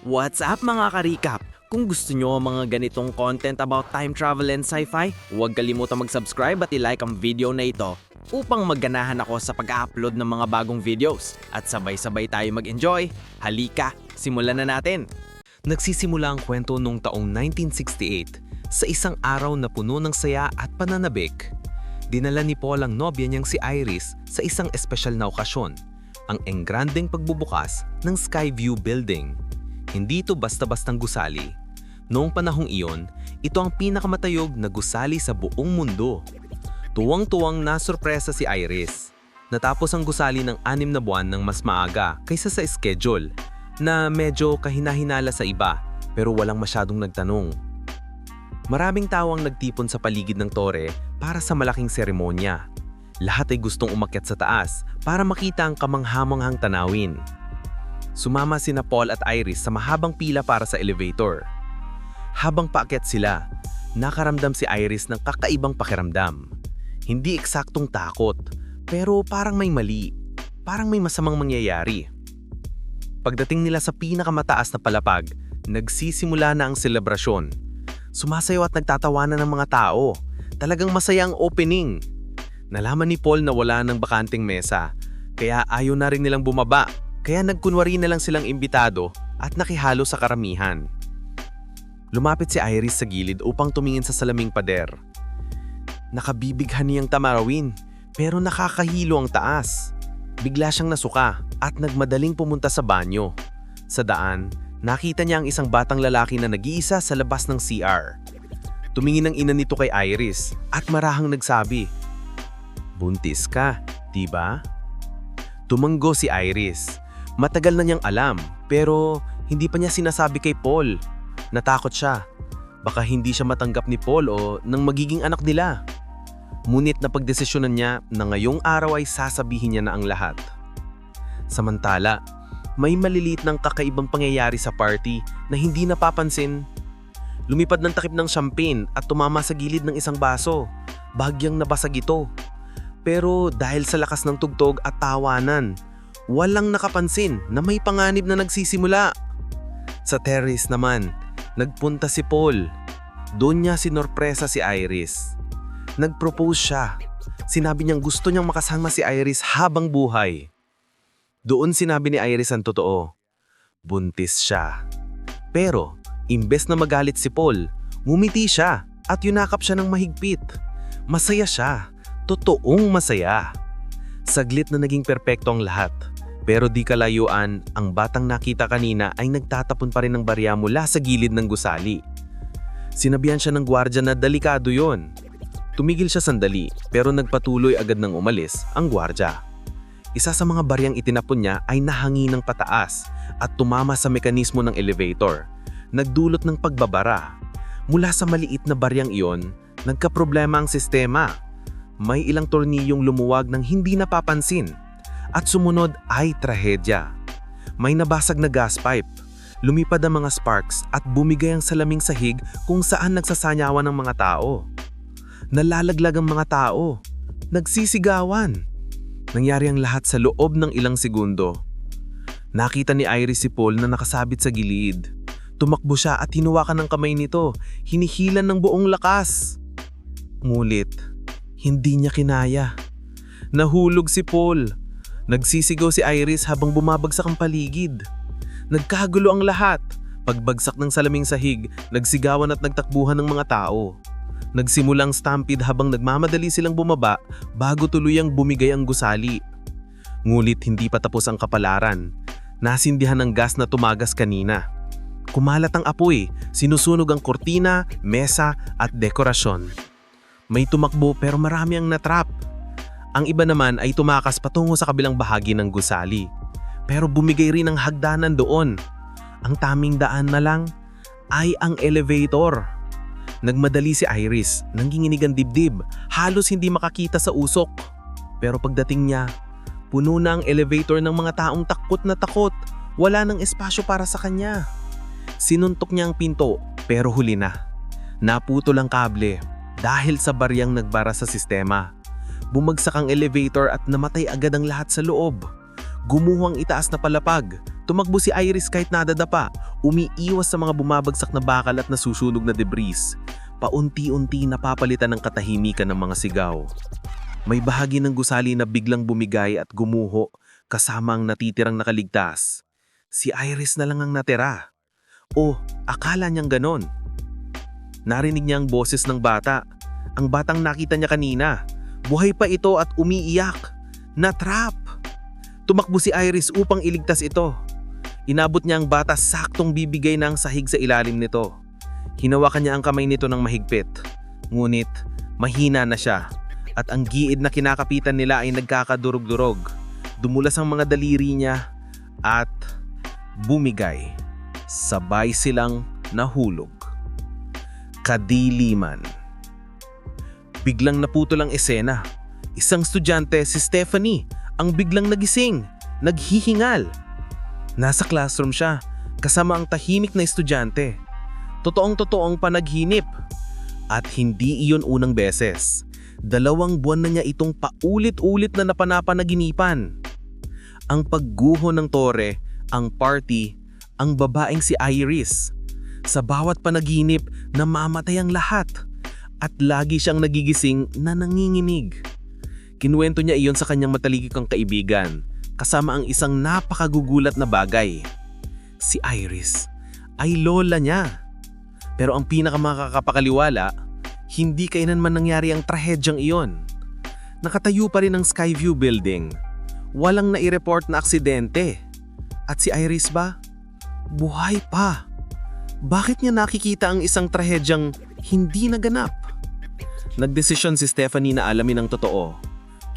What's up mga ka-recap? Kung gusto nyo ang mga ganitong content about time travel and sci-fi, huwag kalimutan mag-subscribe at i-like ang video na ito upang magganahan ako sa pag-upload ng mga bagong videos at sabay-sabay tayo mag-enjoy. Halika, simulan na natin! Nagsisimula ang kwento noong taong 1968 sa isang araw na puno ng saya at pananabik. Dinala ni Paul ang nobya niyang si Iris sa isang espesyal na okasyon, ang engrandeng pagbubukas ng Skyview Building. Hindi ito basta-bastang gusali. Noong panahong iyon, ito ang pinakamatayog na gusali sa buong mundo. Tuwang-tuwang nasurpresa si Iris. Natapos ang gusali ng anim na buwan ng mas maaga kaysa sa schedule na medyo kahinahinala sa iba pero walang masyadong nagtanong. Maraming tao ang nagtipon sa paligid ng tore para sa malaking seremonya. Lahat ay gustong umakyat sa taas para makita ang kamanghamanghang tanawin. Sumama sina Paul at Iris sa mahabang pila para sa elevator. Habang paakyat sila, nakaramdam si Iris ng kakaibang pakiramdam. Hindi eksaktong takot, pero parang may mali. Parang may masamang mangyayari. Pagdating nila sa pinakamataas na palapag, nagsisimula na ang selebrasyon. Sumasayaw at nagtatawanan ng mga tao. Talagang masaya ang opening. Nalaman ni Paul na wala ng bakanting mesa, kaya ayaw na rin nilang bumaba. Kaya nagkunwari na lang silang imbitado at nakihalo sa karamihan. Lumapit si Iris sa gilid upang tumingin sa salaming pader. Nakabibighan niyang tamarawin, pero nakakahilo ang taas. Bigla siyang nasuka at nagmadaling pumunta sa banyo. Sa daan, nakita niya ang isang batang lalaki na nag-iisa sa labas ng CR. Tumingin ang ina nito kay Iris at marahang nagsabi, Buntis ka, di ba? Tumanggo si Iris. Matagal na niyang alam, pero hindi pa niya sinasabi kay Paul. Natakot siya. Baka hindi siya matanggap ni Paul o ng magiging anak nila. Ngunit napagdesisyonan niya na ngayong araw ay sasabihin niya na ang lahat. Samantala, may maliliit ng kakaibang pangyayari sa party na hindi napapansin. Lumipad ng takip ng champagne at tumama sa gilid ng isang baso. Bagyang nabasag ito. Pero dahil sa lakas ng tugtog at tawanan, walang nakapansin na may panganib na nagsisimula. Sa terrace naman, nagpunta si Paul. Doon niya sinorpresa si Iris. Nag-propose siya. Sinabi niyang gusto niyang makasama si Iris habang buhay. Doon sinabi ni Iris ang totoo. Buntis siya. Pero, imbes na magalit si Paul, ngumiti siya at yunakap siya ng mahigpit. Masaya siya. Totoong masaya. Saglit na naging perpekto ang lahat. Pero di kalayuan, ang batang nakita kanina ay nagtatapon pa rin ng barya mula sa gilid ng gusali. Sinabihan siya ng gwardya na delikado yon. Tumigil siya sandali pero nagpatuloy agad ng umalis ang gwardya. Isa sa mga baryang itinapon niya ay nahangi ng pataas at tumama sa mekanismo ng elevator. Nagdulot ng pagbabara. Mula sa maliit na baryang iyon, nagkaproblema ang sistema. May ilang torniyong lumuwag ng hindi napapansin at sumunod ay trahedya. May nabasag na gas pipe. Lumipad ang mga sparks at bumigay ang salaming sahig kung saan nagsasanyawan ng mga tao. Nalalaglag ang mga tao. Nagsisigawan. Nangyari ang lahat sa loob ng ilang segundo. Nakita ni Iris si Paul na nakasabit sa gilid. Tumakbo siya at hinuwakan ng kamay nito, hinihilan ng buong lakas. Ngulit, hindi niya kinaya. Nahulog si Paul. Nagsisigaw si Iris habang bumabagsak ang paligid. Nagkagulo ang lahat. Pagbagsak ng salaming sahig, nagsigawan at nagtakbuhan ng mga tao. Nagsimulang stampede habang nagmamadali silang bumaba bago tuluyang bumigay ang gusali. Ngulit hindi pa tapos ang kapalaran. Nasindihan ng gas na tumagas kanina. Kumalat ang apoy, sinusunog ang kortina, mesa at dekorasyon. May tumakbo pero marami ang natrap. Ang iba naman ay tumakas patungo sa kabilang bahagi ng gusali. Pero bumigay rin ng hagdanan doon. Ang taming daan na lang ay ang elevator. Nagmadali si Iris, nanginginig ang dibdib, halos hindi makakita sa usok. Pero pagdating niya, puno na ang elevator ng mga taong takot na takot. Wala nang espasyo para sa kanya. Sinuntok niya ang pinto, pero huli na. Naputol ang kable dahil sa baryang nagbara sa sistema. Bumagsak ang elevator at namatay agad ang lahat sa loob. Gumuho ang itaas na palapag. Tumakbo si Iris kahit nadadapa, umiiwas sa mga bumabagsak na bakal at nasusunog na debris. Paunti-unti napapalitan ng katahimikan ng mga sigaw. May bahagi ng gusali na biglang bumigay at gumuho kasama ang natitirang nakaligtas. Si Iris na lang ang natira. O, akala niyang ganon. Narinig niya ang boses ng bata. Ang batang nakita niya kanina. Buhay pa ito at umiiyak. Na-trap! Tumakbo si Iris upang iligtas ito. Inabot niya ang bata saktong bibigay na ang sahig sa ilalim nito. Hinawakan niya ang kamay nito ng mahigpit. Ngunit, mahina na siya. At ang giid na kinakapitan nila ay nagkakadurog-durog. Dumulas ang mga daliri niya at bumigay. Sabay silang nahulog. Kadiliman. Biglang naputol ang esena. Isang estudyante, si Stephanie, ang biglang nagising, naghihingal. Nasa classroom siya, kasama ang tahimik na estudyante. Totoong totoong panaghinip. At hindi iyon unang beses. Dalawang buwan na niya itong paulit-ulit na napanapanaginipan. Ang pagguho ng tore, ang party, ang babaeng si Iris. Sa bawat panaginip, namamatay ang lahat. At lagi siyang nagigising na nanginginig. Kinuwento niya iyon sa kanyang mataligikang kaibigan, kasama ang isang napakagugulat na bagay. Si Iris ay lola niya. Pero ang pinakamakakapakaliwala, hindi kailanman nangyari ang trahedyang iyon. Nakatayo pa rin ang Skyview Building. Walang nai-report na aksidente. At si Iris ba? Buhay pa. Bakit niya nakikita ang isang trahedyang hindi naganap? Nagdesisyon si Stephanie na alamin ang totoo.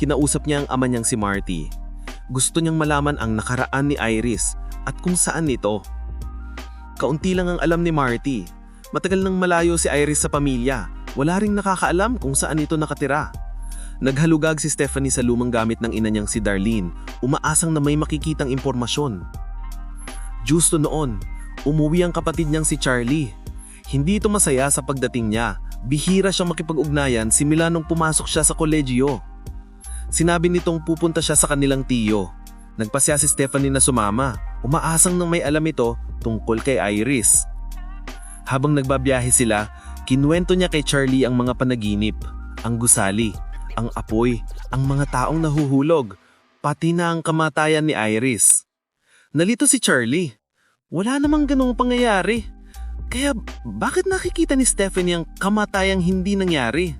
Kinausap niya ang ama niyang si Marty. Gusto niyang malaman ang nakaraan ni Iris at kung saan nito. Kaunti lang ang alam ni Marty. Matagal nang malayo si Iris sa pamilya. Wala ring nakakaalam kung saan ito nakatira. Naghalugag si Stephanie sa lumang gamit ng ina niyang si Darlene, umaasang na may makikitang impormasyon. Justo noon, umuwi ang kapatid niyang si Charlie. Hindi ito masaya sa pagdating niya. Bihira siyang makipag-ugnayan simula nung pumasok siya sa kolehiyo. Sinabi nitong pupunta siya sa kanilang tiyo. Nagpasya si Stephanie na sumama, umaasang nang may alam ito tungkol kay Iris. Habang nagbabiyahe sila, kinuwento niya kay Charlie ang mga panaginip, ang gusali, ang apoy, ang mga taong nahuhulog, pati na ang kamatayan ni Iris. Nalito si Charlie. Wala namang ganong pangyayari. Kaya bakit nakikita ni Stephanie ang kamatayang hindi nangyari?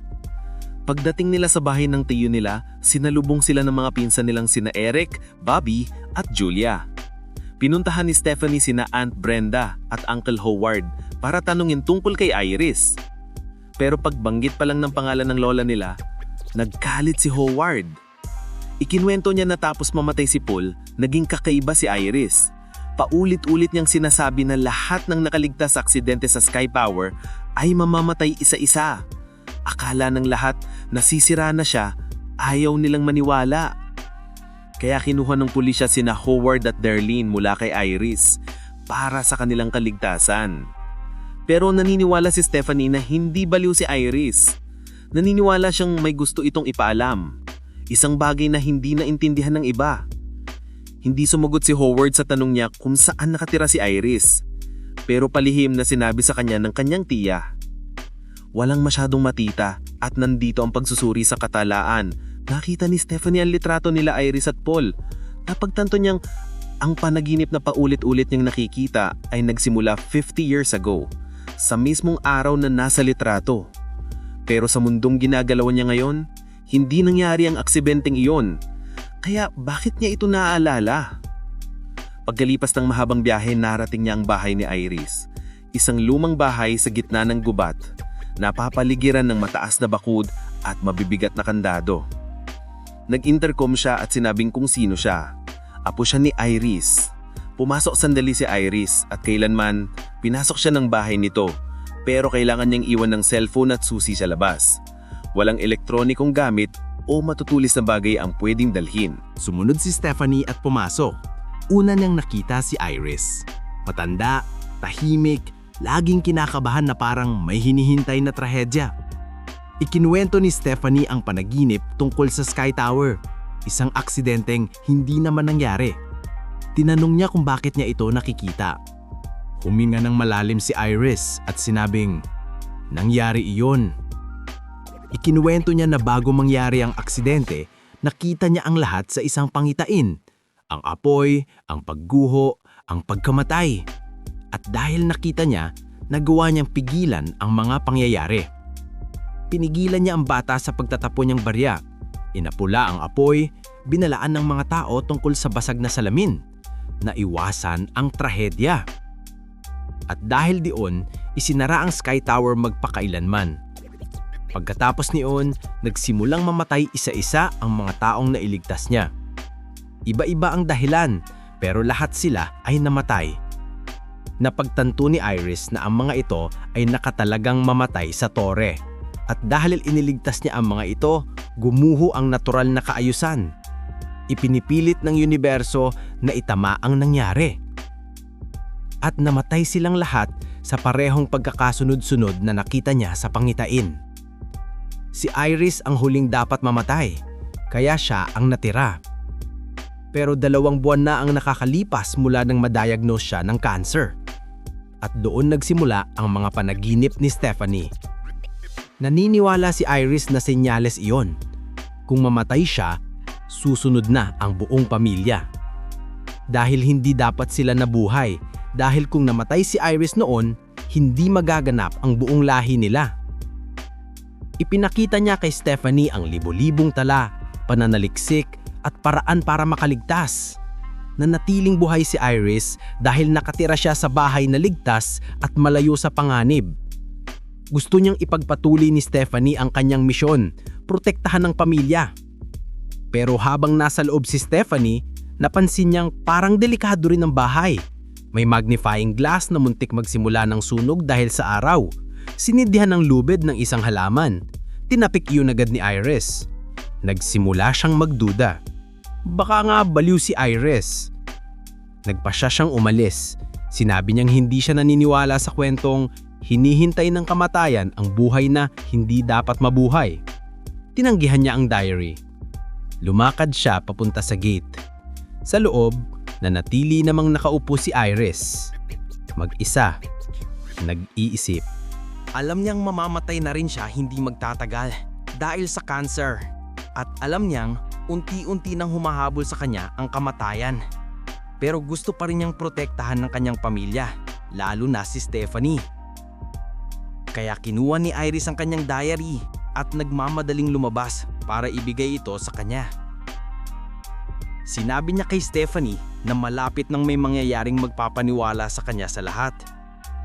Pagdating nila sa bahay ng tiyo nila, sinalubong sila ng mga pinsan nilang sina Eric, Bobby at Julia. Pinuntahan ni Stephanie sina Aunt Brenda at Uncle Howard para tanungin tungkol kay Iris. Pero pagbanggit pa lang ng pangalan ng lola nila, nagkalit si Howard. Ikinwento niya na tapos mamatay si Paul, naging kakaiba si Iris. Paulit-ulit niyang sinasabi na lahat ng nakaligtas sa aksidente sa Sky Power ay mamamatay isa-isa. Akala ng lahat nasisira na siya, ayaw nilang maniwala. Kaya kinuha ng pulisya sina Howard at Darlene mula kay Iris para sa kanilang kaligtasan. Pero naniniwala si Stephanie na hindi baliw si Iris. Naniniwala siyang may gusto itong ipaalam. Isang bagay na hindi naintindihan ng iba. Hindi sumagot si Howard sa tanong niya kung saan nakatira si Iris. Pero palihim na sinabi sa kanya ng kanyang tiya. Walang masyadong matita at nandito ang pagsusuri sa katalaan. Nakita ni Stephanie ang litrato nila Iris at Paul. Napagtanto niyang ang panaginip na paulit-ulit niyang nakikita ay nagsimula 50 years ago, sa mismong araw na nasa litrato. Pero sa mundong ginagalawan niya ngayon, hindi nangyari ang aksibenteng iyon. Kaya bakit niya ito naaalala? Pagkalipas ng mahabang biyahe, narating niya ang bahay ni Iris. Isang lumang bahay sa gitna ng gubat, napapaligiran ng mataas na bakod at mabibigat na kandado. Nag-intercom siya at sinabing kung sino siya. Apo siya ni Iris. Pumasok sandali si Iris at kailanman pinasok siya ng bahay nito pero kailangan niyang iwan ng cellphone at susi sa labas. Walang elektronikong gamit o matutulis na bagay ang pwedeng dalhin. Sumunod si Stephanie at pumasok. Una niyang nakita si Iris. Matanda, tahimik, laging kinakabahan na parang may hinihintay na trahedya. Ikinuwento ni Stephanie ang panaginip tungkol sa Sky Tower. isang aksidenteng hindi naman nangyari. Tinanong niya kung bakit niya ito nakikita. Huminga ng malalim si Iris at sinabing, Nangyari iyon. Ikinuwento niya na bago mangyari ang aksidente, nakita niya ang lahat sa isang pangitain. Ang apoy, ang pagguho, ang pagkamatay. At dahil nakita niya, nagawa niyang pigilan ang mga pangyayari. Pinigilan niya ang bata sa pagtatapon niyang barya. Inapula ang apoy, binalaan ng mga tao tungkol sa basag na salamin. Naiwasan ang trahedya. At dahil dion, isinara ang Sky Tower magpakailanman. Pagkatapos niyon, nagsimulang mamatay isa-isa ang mga taong nailigtas niya. Iba-iba ang dahilan, pero lahat sila ay namatay. Napagtanto ni Iris na ang mga ito ay nakatalagang mamatay sa tore. At dahil iniligtas niya ang mga ito, gumuho ang natural na kaayusan. Ipinipilit ng universo na itama ang nangyari. At namatay silang lahat sa parehong pagkakasunod-sunod na nakita niya sa pangitain. Si Iris ang huling dapat mamatay, kaya siya ang natira. Pero dalawang buwan na ang nakakalipas mula nang madiagnose siya ng cancer. At doon nagsimula ang mga panaginip ni Stephanie. Naniniwala si Iris na senyales iyon. Kung mamatay siya, susunod na ang buong pamilya. Dahil hindi dapat sila nabuhay, dahil kung namatay si Iris noon, hindi magaganap ang buong lahi nila. Ipinakita niya kay Stephanie ang libo-libong tala, pananaliksik at paraan para makaligtas. Nanatiling buhay si Iris dahil nakatira siya sa bahay na ligtas at malayo sa panganib. Gusto niyang ipagpatuloy ni Stephanie ang kanyang misyon, protektahan ng pamilya. Pero habang nasa loob si Stephanie, napansin niyang parang delikado rin ang bahay. May magnifying glass na muntik magsimula ng sunog dahil sa araw. Sinidhihan ng lubid ng isang halaman. Tinapik yun agad ni Iris. Nagsimula siyang magduda. Baka nga baliw si Iris. Nagpa siya siyang umalis. Sinabi niyang hindi siya naniniwala sa kwentong hinihintay ng kamatayan ang buhay na hindi dapat mabuhay. Tinanggihan niya ang diary. Lumakad siya papunta sa gate. Sa loob, nanatili namang nakaupo si Iris. Mag-isa. Nag-iisip. Alam niyang mamamatay na rin siya hindi magtatagal dahil sa cancer. At alam niyang unti-unti nang humahabol sa kanya ang kamatayan. Pero gusto pa rin niyang protektahan ng kanyang pamilya, lalo na si Stephanie. Kaya kinuha ni Iris ang kanyang diary at nagmamadaling lumabas para ibigay ito sa kanya. Sinabi niya kay Stephanie na malapit nang may mangyayaring magpapaniwala sa kanya sa lahat.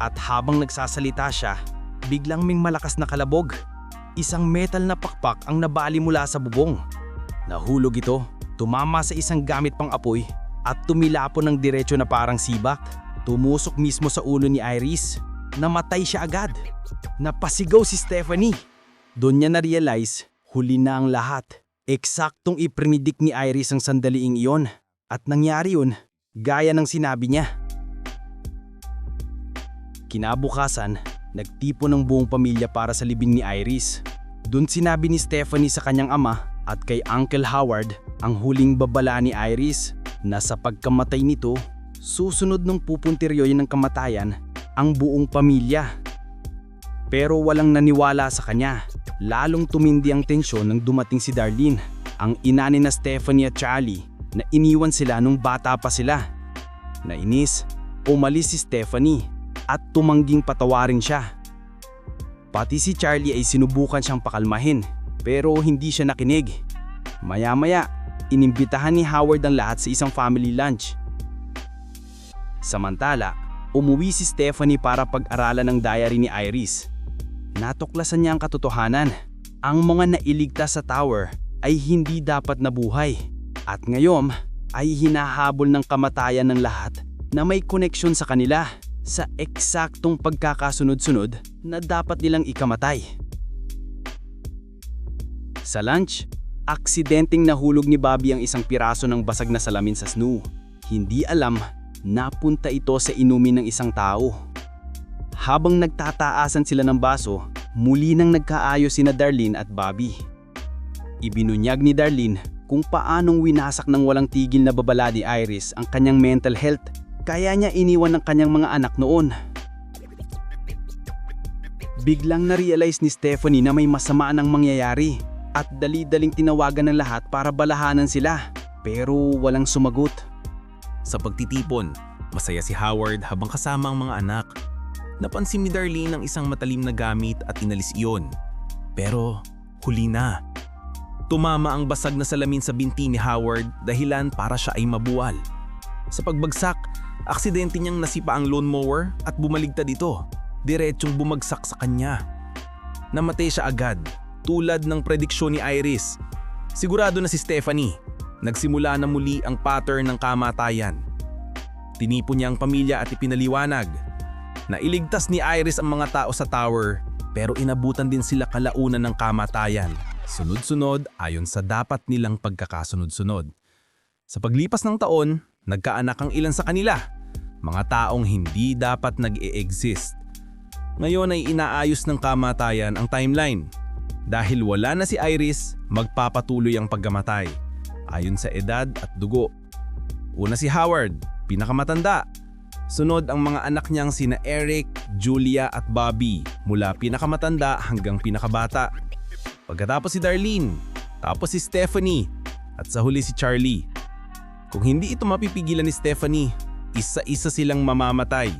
At habang nagsasalita siya, biglang may malakas na kalabog. Isang metal na pakpak ang nabali mula sa bubong. Nahulog ito, tumama sa isang gamit pang apoy at tumilapon ng diretsyo na parang sibak. Tumusok mismo sa ulo ni Iris. Namatay siya agad. Napasigaw si Stephanie. Doon niya na-realize, huli na ang lahat. Eksaktong iprinidik ni Iris ang sandaliing iyon. At nangyari yun, gaya ng sinabi niya. Kinabukasan, nagtipo ng buong pamilya para sa libing ni Iris. Doon sinabi ni Stephanie sa kanyang ama at kay Uncle Howard ang huling babala ni Iris na sa pagkamatay nito, susunod ng pupuntiryoyin ng kamatayan ang buong pamilya. Pero walang naniwala sa kanya. Lalong tumindi ang tensyon nang dumating si Darlene, ang ina ni na Stephanie at Charlie na iniwan sila nung bata pa sila. Nainis, umalis si Stephanie at tumangging patawarin siya. Pati si Charlie ay sinubukan siyang pakalmahin pero hindi siya nakinig. Maya-maya, inimbitahan ni Howard ang lahat sa isang family lunch. Samantala, umuwi si Stephanie para pag-aralan ng diary ni Iris. Natuklasan niya ang katotohanan. Ang mga nailigtas sa tower ay hindi dapat nabuhay. At ngayon ay hinahabol ng kamatayan ng lahat na may koneksyon sa kanila sa eksaktong pagkakasunod-sunod na dapat nilang ikamatay. Sa lunch, aksidenteng nahulog ni Bobby ang isang piraso ng basag na salamin sa snoo. Hindi alam, napunta ito sa inumin ng isang tao. Habang nagtataasan sila ng baso, muli nang nagkaayos sina Darlene at Bobby. Ibinunyag ni Darlene kung paanong winasak ng walang tigil na babala ni Iris ang kanyang mental health kaya niya iniwan ng kanyang mga anak noon. Biglang na-realize ni Stephanie na may masama nang mangyayari at dali-daling tinawagan ng lahat para balahanan sila pero walang sumagot. Sa pagtitipon, masaya si Howard habang kasama ang mga anak. Napansin ni Darlene ang isang matalim na gamit at inalis iyon. Pero huli na. Tumama ang basag na salamin sa binti ni Howard dahilan para siya ay mabuwal. Sa pagbagsak, aksidente niyang nasipa ang lawnmower at bumaligtad ito. Diretsyong bumagsak sa kanya. Namatay siya agad, tulad ng prediksyon ni Iris. Sigurado na si Stephanie. Nagsimula na muli ang pattern ng kamatayan. Tinipon niya ang pamilya at ipinaliwanag. Nailigtas ni Iris ang mga tao sa tower pero inabutan din sila kalaunan ng kamatayan. Sunod-sunod ayon sa dapat nilang pagkakasunod-sunod. Sa paglipas ng taon, nagkaanak ang ilan sa kanila. Mga taong hindi dapat nag-e-exist. Ngayon ay inaayos ng kamatayan ang timeline. Dahil wala na si Iris, magpapatuloy ang pagkamatay. Ayon sa edad at dugo. Una si Howard, pinakamatanda. Sunod ang mga anak niyang sina Eric, Julia at Bobby mula pinakamatanda hanggang pinakabata. Pagkatapos si Darlene, tapos si Stephanie at sa huli si Charlie. Kung hindi ito mapipigilan ni Stephanie, isa-isa silang mamamatay.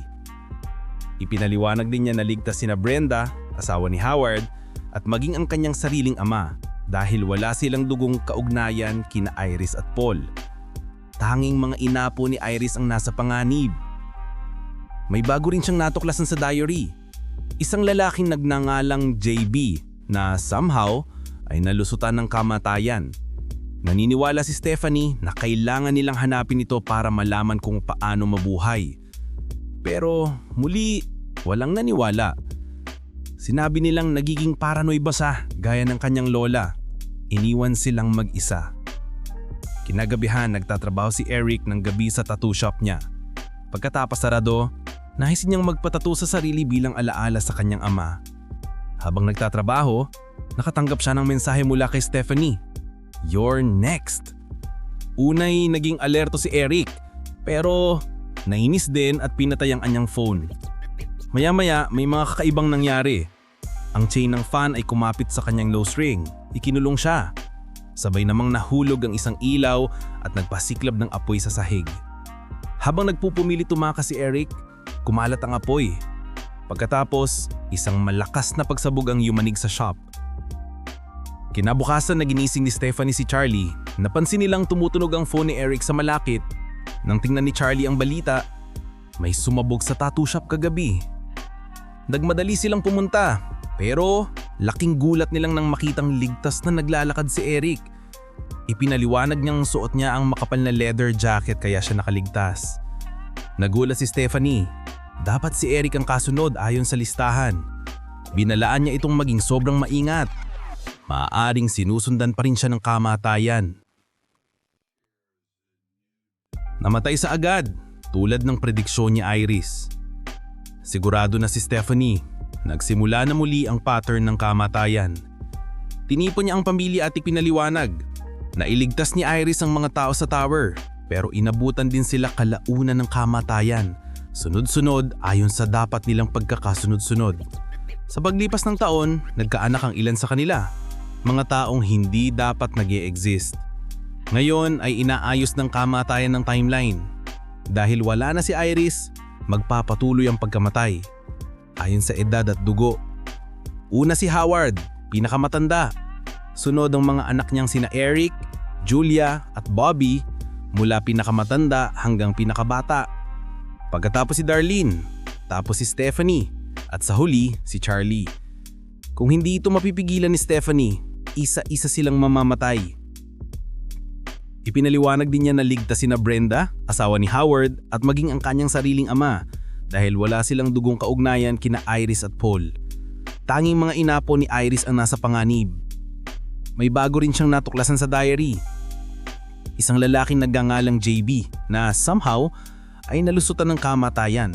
Ipinaliwanag din niya na ligtas sina Brenda, asawa ni Howard, at maging ang kanyang sariling ama dahil wala silang dugong kaugnayan kina Iris at Paul. Tanging mga inapo ni Iris ang nasa panganib. May bago rin siyang natuklasan sa diary. Isang lalaking nagnangalang JB na somehow ay nalusutan ng kamatayan. Naniniwala si Stephanie na kailangan nilang hanapin ito para malaman kung paano mabuhay. Pero muli, walang naniwala. Sinabi nilang nagiging paranoid ba siya gaya ng kanyang lola. Iniwan silang mag-isa. Kinagabihan nagtatrabaho si Eric ng gabi sa tattoo shop niya. Pagkatapos sarado, nais niyang magpatato sa sarili bilang alaala sa kanyang ama. Habang nagtatrabaho, nakatanggap siya ng mensahe mula kay Stephanie. You're next. Unay naging alerto si Eric, pero nainis din at pinatay ang anyang phone. Maya-maya may mga kakaibang nangyari. Ang chain ng fan ay kumapit sa kanyang nose ring. Ikinulong siya. Sabay namang nahulog ang isang ilaw at nagpasiklab ng apoy sa sahig. Habang nagpupumili tumakas si Eric, kumalat ang apoy. Pagkatapos, isang malakas na pagsabog ang yumanig sa shop. Kinabukasan na ginising ni Stephanie si Charlie, napansin nilang tumutunog ang phone ni Eric sa malakit. Nang tingnan ni Charlie ang balita, may sumabog sa tattoo shop kagabi. Nagmadali silang pumunta, pero laking gulat nilang nang makitang ligtas na naglalakad si Eric. Ipinaliwanag niyang suot niya ang makapal na leather jacket kaya siya nakaligtas. Nagulat si Stephanie. Dapat si Eric ang kasunod ayon sa listahan. Binalaan niya itong maging sobrang maingat. Maaaring sinusundan pa rin siya ng kamatayan. Namatay sa agad, tulad ng prediksyon ni Iris. Sigurado na si Stephanie, nagsimula na muli ang pattern ng kamatayan. Tinipon niya ang pamilya at ipinaliwanag. Nailigtas ni Iris ang mga tao sa tower, pero inabutan din sila kalaunan ng kamatayan. Sunod-sunod ayon sa dapat nilang pagkakasunod-sunod. Sa paglipas ng taon, nagkaanak ang ilan sa kanila. Mga taong hindi dapat nag exist Ngayon ay inaayos ng kamatayan ng timeline. Dahil wala na si Iris, magpapatuloy ang pagkamatay. Ayon sa edad at dugo. Una si Howard, pinakamatanda. Sunod ang mga anak niyang sina Eric, Julia at Bobby mula pinakamatanda hanggang pinakabata. Pagkatapos si Darlene, tapos si Stephanie, at sa huli si Charlie. Kung hindi ito mapipigilan ni Stephanie, isa-isa silang mamamatay. Ipinaliwanag din niya na ligtas sina Brenda, asawa ni Howard at maging ang kanyang sariling ama dahil wala silang dugong kaugnayan kina Iris at Paul. Tanging mga inapo ni Iris ang nasa panganib. May bago rin siyang natuklasan sa diary. Isang lalaking nagngangalang JB na somehow ay nalusutan ng kamatayan.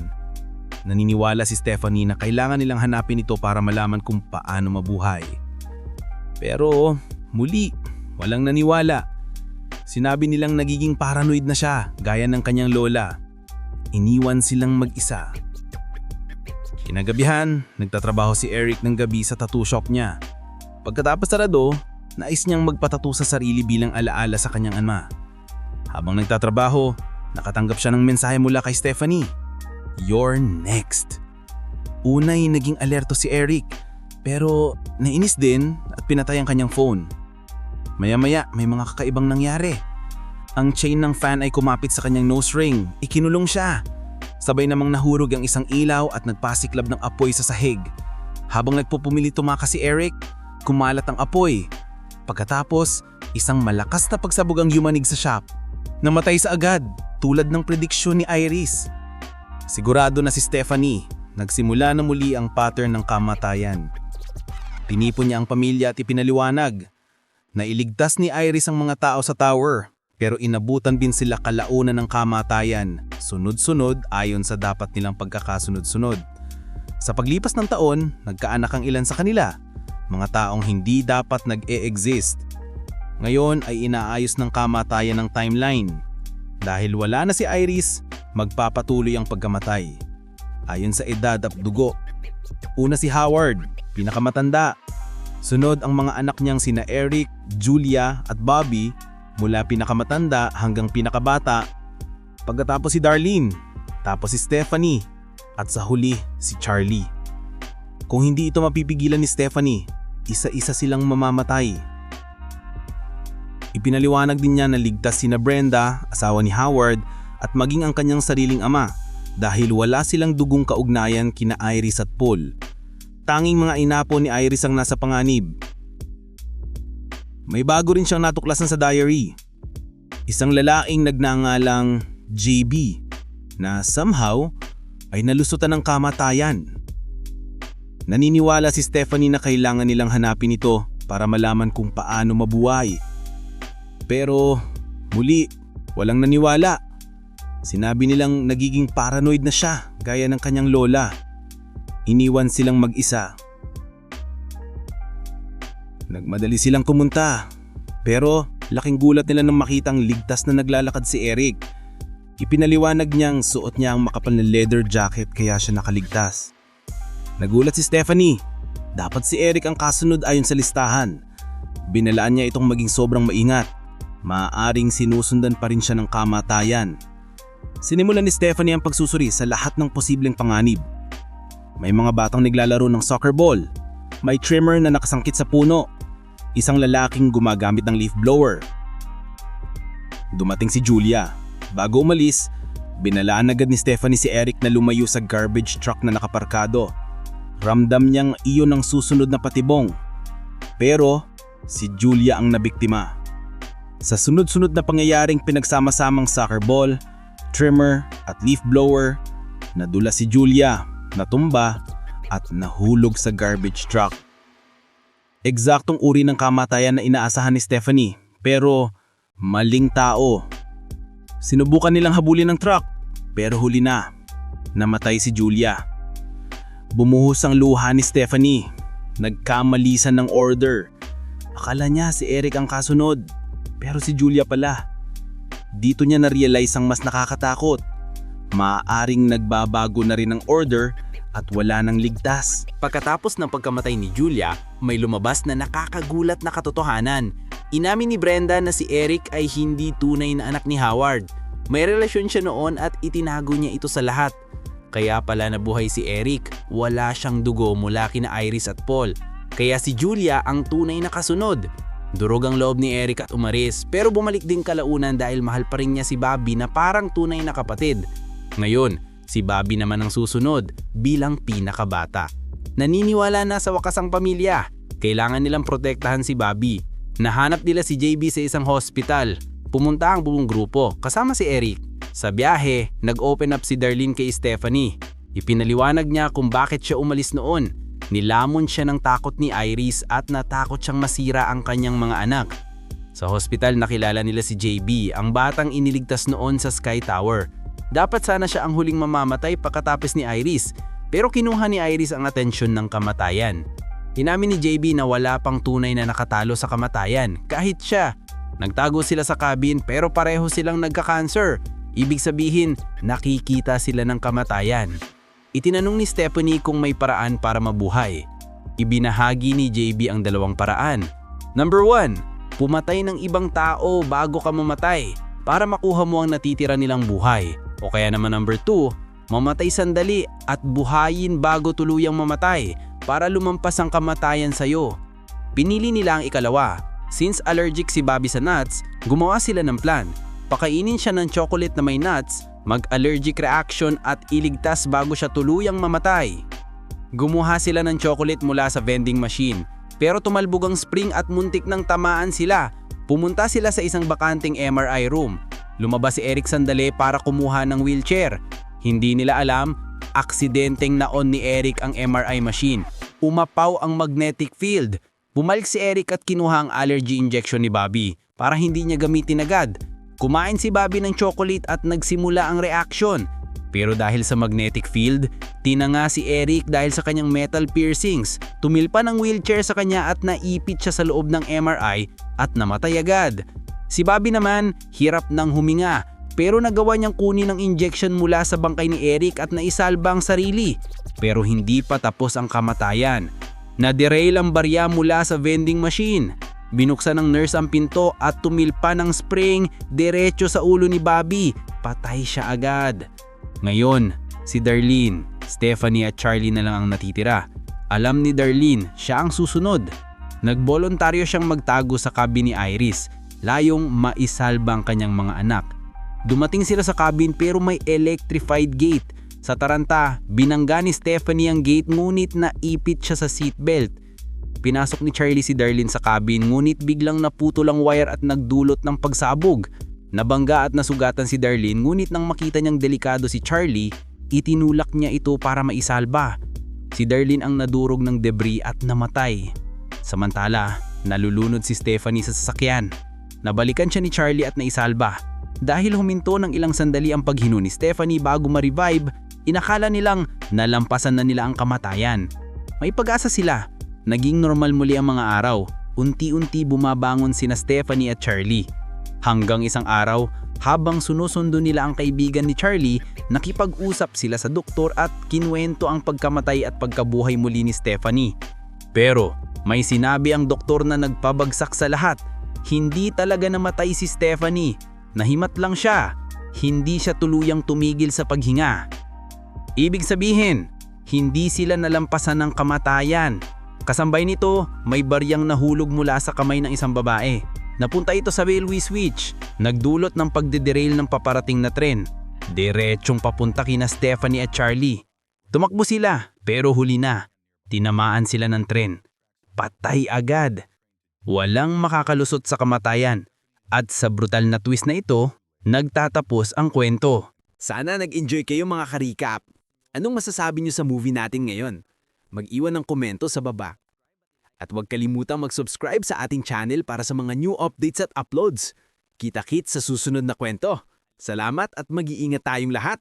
Naniniwala si Stephanie na kailangan nilang hanapin ito para malaman kung paano mabuhay. Pero muli, walang naniwala. Sinabi nilang nagiging paranoid na siya, gaya ng kanyang lola. Iniwan silang mag-isa. Kinagabihan, nagtatrabaho si Eric ng gabi sa tattoo shop niya. Pagkatapos sarado, nais niyang magpatato sa sarili bilang alaala sa kanyang ama. Habang nagtatrabaho, nakatanggap siya ng mensahe mula kay Stephanie. You're next. Unay naging alerto si Eric, pero nainis din at pinatay ang kanyang phone. Maya-maya may mga kakaibang nangyari. Ang chain ng fan ay kumapit sa kanyang nose ring, ikinulong siya. Sabay namang nahurog ang isang ilaw at nagpasiklab ng apoy sa sahig. Habang nagpupumili tumakas si Eric, kumalat ang apoy. Pagkatapos, isang malakas na pagsabog ang yumanig sa shop. Namatay sa agad, tulad ng prediksyon ni Iris. Sigurado na si Stephanie, nagsimula na muli ang pattern ng kamatayan. Tinipon niya ang pamilya at ipinaliwanag. Nailigtas ni Iris ang mga tao sa tower, pero inabutan din sila kalaunan ng kamatayan, sunod-sunod ayon sa dapat nilang pagkakasunod-sunod. Sa paglipas ng taon, nagkaanak ang ilan sa kanila, mga taong hindi dapat nag-e-exist. Ngayon ay inaayos ng kamatayan ng timeline. Dahil wala na si Iris, magpapatuloy ang pagkamatay. Ayon sa edad at dugo. Una si Howard, pinakamatanda. Sunod ang mga anak niyang sina Eric, Julia at Bobby mula pinakamatanda hanggang pinakabata. Pagkatapos si Darlene, tapos si Stephanie, at sa huli si Charlie. Kung hindi ito mapipigilan ni Stephanie, isa-isa silang mamamatay. Ipinaliwanag din niya na ligtas sina Brenda, asawa ni Howard, at maging ang kanyang sariling ama dahil wala silang dugong kaugnayan kina Iris at Paul. Tanging mga inapo ni Iris ang nasa panganib. May bago rin siyang natuklasan sa diary. Isang lalaking nagnangalang JB na somehow ay nalusutan ng kamatayan. Naniniwala si Stephanie na kailangan nilang hanapin ito para malaman kung paano mabuhay. Pero muli, walang naniwala. Sinabi nilang nagiging paranoid na siya gaya ng kanyang lola. Iniwan silang mag-isa. Nagmadali silang kumunta. Pero laking gulat nila nang makitang ligtas na naglalakad si Eric. Ipinaliwanag niyang suot niya ang makapal na leather jacket kaya siya nakaligtas. Nagulat si Stephanie. Dapat si Eric ang kasunod ayon sa listahan. Binalaan niya itong maging sobrang maingat. Maaring sinusundan pa rin siya ng kamatayan. Sinimulan ni Stephanie ang pagsusuri sa lahat ng posibleng panganib. May mga batang naglalaro ng soccer ball. May trimmer na nakasangkit sa puno. Isang lalaking gumagamit ng leaf blower. Dumating si Julia. Bago umalis, binalaan agad ni Stephanie si Eric na lumayo sa garbage truck na nakaparkado. Ramdam niyang iyon ang susunod na patibong. Pero si Julia ang nabiktima. Sa sunod-sunod na pangyayaring pinagsama-samang soccer ball, trimmer at leaf blower, nadula si Julia, natumba at nahulog sa garbage truck. Eksaktong uri ng kamatayan na inaasahan ni Stephanie pero maling tao. Sinubukan nilang habulin ng truck pero huli na. Namatay si Julia. Bumuhos ang luha ni Stephanie. Nagkamalisan ng order. Akala niya si Eric ang kasunod pero si Julia pala. Dito niya na-realize ang mas nakakatakot. Maaaring nagbabago na rin ang order at wala nang ligtas. Pagkatapos ng pagkamatay ni Julia, may lumabas na nakakagulat na katotohanan. Inamin ni Brenda na si Eric ay hindi tunay na anak ni Howard. May relasyon siya noon at itinago niya ito sa lahat. Kaya pala nabuhay si Eric, wala siyang dugo mula kina Iris at Paul. Kaya si Julia ang tunay na kasunod. Durog ang loob ni Eric at umaris pero bumalik din kalaunan dahil mahal pa rin niya si Bobby na parang tunay na kapatid. Ngayon, si Bobby naman ang susunod bilang pinakabata. Naniniwala na sa wakas ang pamilya. Kailangan nilang protektahan si Bobby. Nahanap nila si JB sa isang hospital. Pumunta ang buong grupo kasama si Eric. Sa biyahe, nag-open up si Darlene kay Stephanie. Ipinaliwanag niya kung bakit siya umalis noon. Nilamon siya ng takot ni Iris at natakot siyang masira ang kanyang mga anak. Sa hospital nakilala nila si JB, ang batang iniligtas noon sa Sky Tower. Dapat sana siya ang huling mamamatay pagkatapos ni Iris, pero kinuha ni Iris ang atensyon ng kamatayan. Inamin ni JB na wala pang tunay na nakatalo sa kamatayan, kahit siya. Nagtago sila sa cabin pero pareho silang nagka-cancer. Ibig sabihin, nakikita sila ng kamatayan. Itinanong ni Stephanie kung may paraan para mabuhay. Ibinahagi ni JB ang dalawang paraan. Number 1, pumatay ng ibang tao bago ka mamatay para makuha mo ang natitira nilang buhay. O kaya naman number 2, mamatay sandali at buhayin bago tuluyang mamatay para lumampas ang kamatayan sa'yo. Pinili nila ang ikalawa. Since allergic si Bobby sa nuts, gumawa sila ng plan. Pakainin siya ng chocolate na may nuts, mag-allergic reaction at iligtas bago siya tuluyang mamatay. Gumuha sila ng chocolate mula sa vending machine. Pero tumalbog ang spring at muntik nang tamaan sila. Pumunta sila sa isang bakanting MRI room. Lumabas si Eric sandali para kumuha ng wheelchair. Hindi nila alam, aksidenteng naon ni Eric ang MRI machine. Umapaw ang magnetic field. Bumalik si Eric at kinuha ang allergy injection ni Bobby para hindi niya gamitin agad. Kumain si Bobby ng chocolate at nagsimula ang reaction. Pero dahil sa magnetic field, tinanga si Eric dahil sa kanyang metal piercings. Tumilpa ng wheelchair sa kanya at naipit siya sa loob ng MRI at namatay agad. Si Bobby naman, hirap ng huminga pero nagawa niyang kunin ang injection mula sa bangkay ni Eric at naisalba ang sarili. Pero hindi pa tapos ang kamatayan. Naderail ang barya mula sa vending machine. Binuksan ng nurse ang pinto at tumilpa ng spring diretso sa ulo ni Bobby. Patay siya agad. Ngayon, si Darlene, Stephanie at Charlie na lang ang natitira. Alam ni Darlene, siya ang susunod. Nagbolontaryo siyang magtago sa cabin ni Iris, layong maisalba ang kanyang mga anak. Dumating sila sa cabin pero may electrified gate. Sa taranta, binangga ni Stephanie ang gate ngunit naipit siya sa seatbelt. Pinasok ni Charlie si Darlene sa cabin ngunit biglang naputol ang wire at nagdulot ng pagsabog. Nabangga at nasugatan si Darlene ngunit nang makita niyang delikado si Charlie, itinulak niya ito para maisalba. Si Darlene ang nadurog ng debris at namatay. Samantala, nalulunod si Stephanie sa sasakyan. Nabalikan siya ni Charlie at naisalba. Dahil huminto ng ilang sandali ang paghino ni Stephanie bago ma-revive, inakala nilang nalampasan na nila ang kamatayan. May pag-asa sila. Naging normal muli ang mga araw. Unti-unti bumabangon sina Stephanie at Charlie. Hanggang isang araw, habang sinusundo nila ang kaibigan ni Charlie, nakipag-usap sila sa doktor at kinuwento ang pagkamatay at pagkabuhay muli ni Stephanie. Pero may sinabi ang doktor na nagpabagsak sa lahat. Hindi talaga namatay si Stephanie. Nahimat lang siya. Hindi siya tuluyang tumigil sa paghinga. Ibig sabihin, hindi sila nalampasan ng kamatayan. Kasambay nito, may baryang nahulog mula sa kamay ng isang babae. Napunta ito sa railway switch, nagdulot ng pagdederail ng paparating na tren. Diretsong papunta kina Stephanie at Charlie. Tumakbo sila, pero huli na. Tinamaan sila ng tren. Patay agad. Walang makakalusot sa kamatayan. At sa brutal na twist na ito, nagtatapos ang kwento. Sana nag-enjoy kayo mga karikap. Anong masasabi niyo sa movie natin ngayon? Mag-iwan ng komento sa baba. At huwag kalimutang mag-subscribe sa ating channel para sa mga new updates at uploads. Kita-kits sa susunod na kwento. Salamat at mag-iingat tayong lahat.